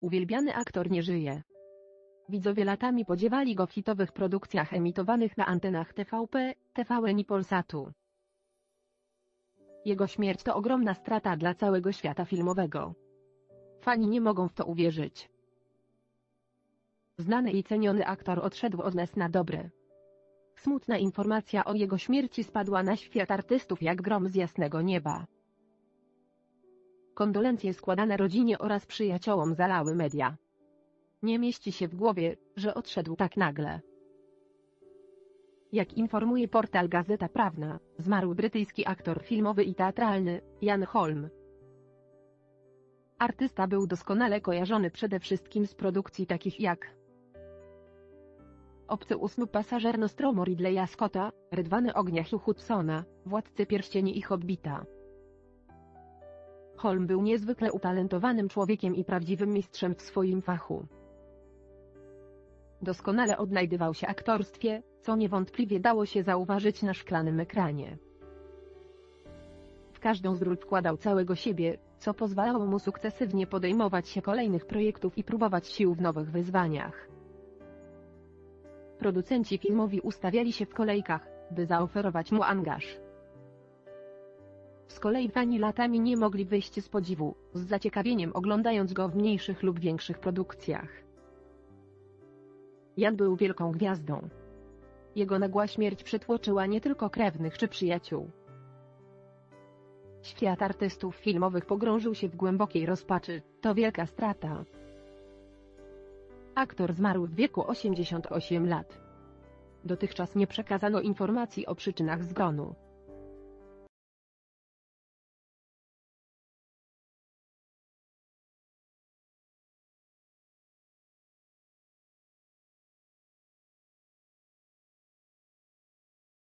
Uwielbiany aktor nie żyje. Widzowie latami podziewali go w hitowych produkcjach emitowanych na antenach TVP, TVN i Polsatu. Jego śmierć to ogromna strata dla całego świata filmowego. Fani nie mogą w to uwierzyć. Znany i ceniony aktor odszedł od nas na dobre. Smutna informacja o jego śmierci spadła na świat artystów jak grom z jasnego nieba. Kondolencje składane rodzinie oraz przyjaciołom zalały media. Nie mieści się w głowie, że odszedł tak nagle. Jak informuje portal Gazeta Prawna, zmarł brytyjski aktor filmowy i teatralny, Jan Holm. Artysta był doskonale kojarzony przede wszystkim z produkcji takich jak Obcy ósmy pasażer Nostromo Ridleya Scotta, Rydwany ognia Hugh Hudsona, Władcy Pierścieni i Hobbita. Holm był niezwykle utalentowanym człowiekiem i prawdziwym mistrzem w swoim fachu. Doskonale odnajdywał się aktorstwie, co niewątpliwie dało się zauważyć na szklanym ekranie. W każdą z ról wkładał całego siebie, co pozwalało mu sukcesywnie podejmować się kolejnych projektów i próbować sił w nowych wyzwaniach. Producenci filmowi ustawiali się w kolejkach, by zaoferować mu angaż. Z kolei fani latami nie mogli wyjść z podziwu, z zaciekawieniem oglądając go w mniejszych lub większych produkcjach. Jan był wielką gwiazdą. Jego nagła śmierć przytłoczyła nie tylko krewnych czy przyjaciół. Świat artystów filmowych pogrążył się w głębokiej rozpaczy, to wielka strata. Aktor zmarł w wieku 88 lat. Dotychczas nie przekazano informacji o przyczynach zgonu.